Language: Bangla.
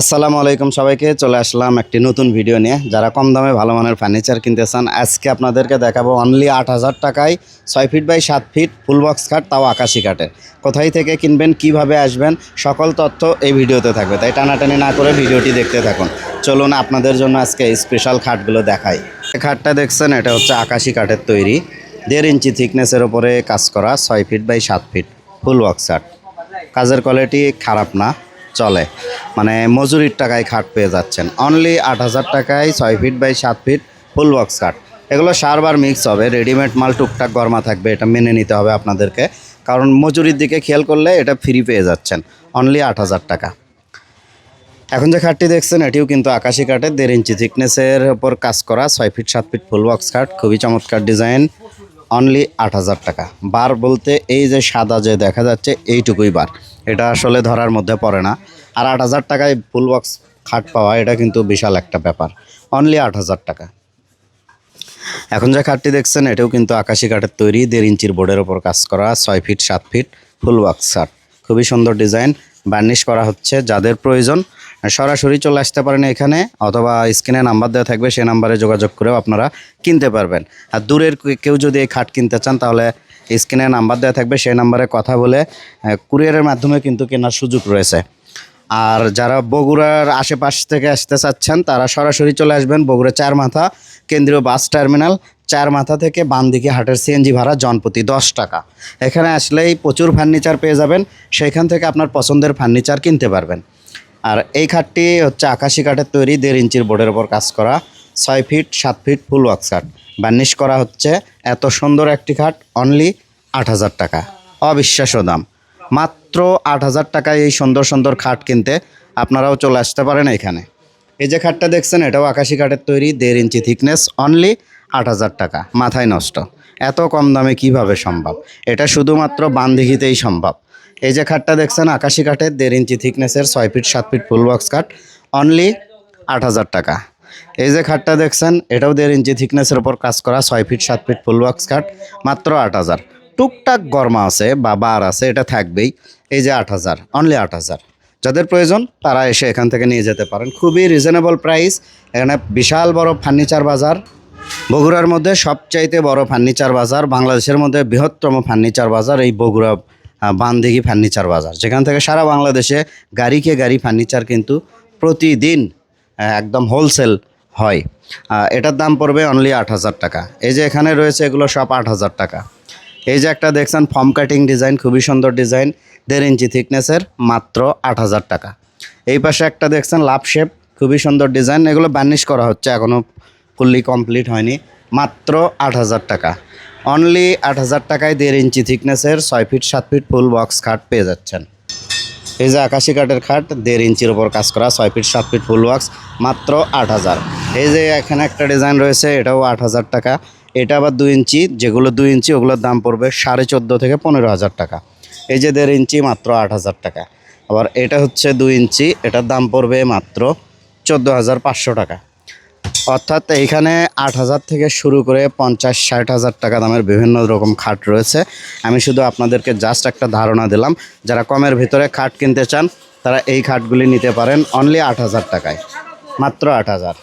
আসসালামু আলাইকুম সবাইকে, চলে আসলাম একটি নতুন ভিডিও নিয়ে। যারা কম দামে ভালো মানের ফার্নিচার কিনতে চান, আজকে আপনাদেরকে দেখাবো অনলি আট হাজার টাকায় ছয় ফিট বাই সাত ফিট ফুল বক্স কাঠ তাও আকাশি কাঠের। কোথায় থেকে কিনবেন, কীভাবে আসবেন, সকল তথ্য এই ভিডিওতে থাকবে। তাই টানাটানি না করে ভিডিওটি দেখতে থাকুন। চলুন আপনাদের জন্য আজকে স্পেশাল খাটগুলো দেখাই। খাটটা দেখছেন, এটা হচ্ছে আকাশি কাঠের তৈরি। দেড় ইঞ্চি থিকনেসের ওপরে কাজ করা, ছয় ফিট বাই সাত ফিট ফুল বক্স কাঠ কাজের কোয়ালিটি খারাপ না। চলে। মানে মজুরির টাকায় খাট পেয়ে যাচ্ছেন। অনলি আট হাজার টাকায় ছয় ফিট বাই সাত ফিট ফুল বক্স কাঠ এগুলো সারবার মিক্স হবে রেডিমেড মাল টুকটাক গরমা থাকবে, এটা মেনে নিতে হবে আপনাদেরকে। কারণ মজুরির দিকে খেয়াল করলে এটা ফ্রি পেয়ে যাচ্ছেন। অনলি আট হাজার টাকা। এখন যে খাটটি দেখছেন, এটিও কিন্তু আকাশি কাঠের, দেড় ইঞ্চি থিকনেসের ওপর কাজ করা, ছয় ফিট সাত ফিট ফুল বক্স কাঠ খুবই চমৎকার ডিজাইন অনলি আট হাজার টাকা। বার বলতে এই যে সাদা যে দেখা যাচ্ছে, এইটুকুই বার। এটা আসলে ধরার মধ্যে পড়ে না। আর আট হাজার টাকায় ফুল বক্স খাট পাওয়া, এটা কিন্তু বিশাল একটা ব্যাপার। অনলি আট হাজার টাকা। এখন যে খাটটি দেখছেন, এটাও কিন্তু আকাশি কাঠের তৈরি, দেড় ইঞ্চির বোর্ডের ওপর কাজ করা, ছয় ফিট, সাত ফিট ফুল বক্স খাট। খুবই সুন্দর ডিজাইন। বার্নিশ করা হচ্ছে যাদের প্রয়োজন। সরাসরি চলে আসতে পারেন এখানে, অথবা স্ক্রিনে নাম্বার দেওয়া থাকবে, সেই নাম্বারে যোগাযোগ করেও আপনারা কিনতে পারবেন। আর দূরের কেউ যদি এই খাট কিনতে চান, তাহলে স্ক্রিনে নাম্বার দেওয়া থাকবে, সেই নাম্বারে কথা বলে কুরিয়ারের মাধ্যমে কিন্তু কেনার সুযোগ রয়েছে। আর যারা বগুড়ার আশেপাশ থেকে আসতে চাচ্ছেন, তারা সরাসরি চলে আসবেন বগুড়া চার মাথা, কেন্দ্রীয় বাস টার্মিনাল, চার মাথা থেকে বাম দিকে হাটের সিএনজি ভাড়া, জনপ্রতি দশ টাকা। এখানে আসলেই প্রচুর ফার্নিচার পেয়ে যাবেন সেইখান থেকে আপনার পছন্দের ফার্নিচার কিনতে পারবেন। আর এই খাটটি হচ্ছে আকাশি কাঠের তৈরি দেড় ইঞ্চির বোর্ডের ওপর কাজ করা, ছয় ফিট, সাত ফিট ফুল ওয়াক্স খাট। বার্নিশ করা হচ্ছে এত সুন্দর একটি খাট অনলি আট হাজার টাকা। অবিশ্বাস্য দাম। মাত্র আট হাজার টাকায় এই সুন্দর সুন্দর খাট কিনতে আপনারাও চলে আসতে পারেন এখানে। এই যে খাটটা দেখছেন, এটাও আকাশি কাঠের তৈরি, দেড় ইঞ্চি থিকনেস অনলি আট হাজার টাকা। মাথায় নষ্ট। এত কম দামে কীভাবে সম্ভব? এটা শুধুমাত্র বান্দিঘিতেই সম্ভব। এই যে খাটটা দেখছেন, আকাশি কাঠের, দেড় ইঞ্চি থিকনেসের, ছয় ফিট, সাত ফিট ফুল বক্স কাঠ অনলি আট হাজার টাকা। এই যে খাটটা দেখছেন, এটাও দেড় ইঞ্চি থিকনেসের ওপর কাজ করা, ছয় ফিট, সাত ফিট ফুল বক্স কাঠ মাত্র আট হাজার। টুকটাক গরমা আছে বা বার আছে, এটা থাকবেই। এই যে আট হাজার অনলি আট হাজার। যাদের প্রয়োজন, তারা এসে এখান থেকে নিয়ে যেতে পারেন। খুবই রিজনেবল প্রাইস এখানে বিশাল বড় ফার্নিচার বাজার। বগুড়ার মধ্যে সবচাইতে বড় ফার্নিচার বাজার, বাংলাদেশের মধ্যে বৃহত্তম ফার্নিচার বাজার এই বগুড়া আহ, বানদিঘি ফার্নিচার বাজার। যেখান থেকে সারা বাংলাদেশে গাড়িকে গাড়ি ফার্নিচার কিন্তু প্রতিদিন একদম হোলসেল হয়। এটার দাম পড়বে অনলি আট হাজার টাকা। এই যে এখানে রয়েছে এগুলো সব আট হাজার টাকা। এই যে একটা দেখছেন ফর্ম কাটিং ডিজাইন খুবই সুন্দর ডিজাইন দেড় ইঞ্চি থিকনেসের মাত্র আট হাজার টাকা। এই পাশে একটা দেখছেন লাভ শেপ খুবই সুন্দর ডিজাইন এগুলো বার্নিশ করা হচ্ছে এখনও ফুললি কমপ্লিট হয়নি। মাত্র আট হাজার টাকা। অনলি আট হাজার টাকায় দেড় ইঞ্চি থিকনেসের ছয় ফিট সাত ফিট ফুল বক্স খাট পেয়ে যাচ্ছেন। এই যে আকাশি কাঠের খাট, দেড় ইঞ্চির ওপর কাজ করা, ছয় ফিট সাত ফিট ফুল ওয়াক্স মাত্র আট হাজার। এই যে এখানে একটা ডিজাইন রয়েছে, এটাও আট হাজার টাকা। এটা আবার দুই ইঞ্চি, যেগুলো দুই ইঞ্চি, ওগুলোর দাম পড়বে সাড়ে চোদ্দ থেকে পনেরো হাজার টাকা। এই যে দেড় ইঞ্চি, মাত্র আট হাজার টাকা। আবার এটা হচ্ছে দুই ইঞ্চি, এটার দাম পড়বে মাত্র চোদ্দ হাজার পাঁচশো টাকা। অর্থাৎ এইখানে আট হাজার থেকে শুরু করে পঞ্চাশ, ষাট হাজার টাকা দামের বিভিন্ন রকম খাট রয়েছে। আমি শুধু আপনাদেরকে জাস্ট একটা ধারণা দিলাম, যারা কমের ভিতরে খাট কিনতে চান, তারা এই খাটগুলি নিতে পারেন অনলি আট হাজার টাকায়। মাত্র আট হাজার।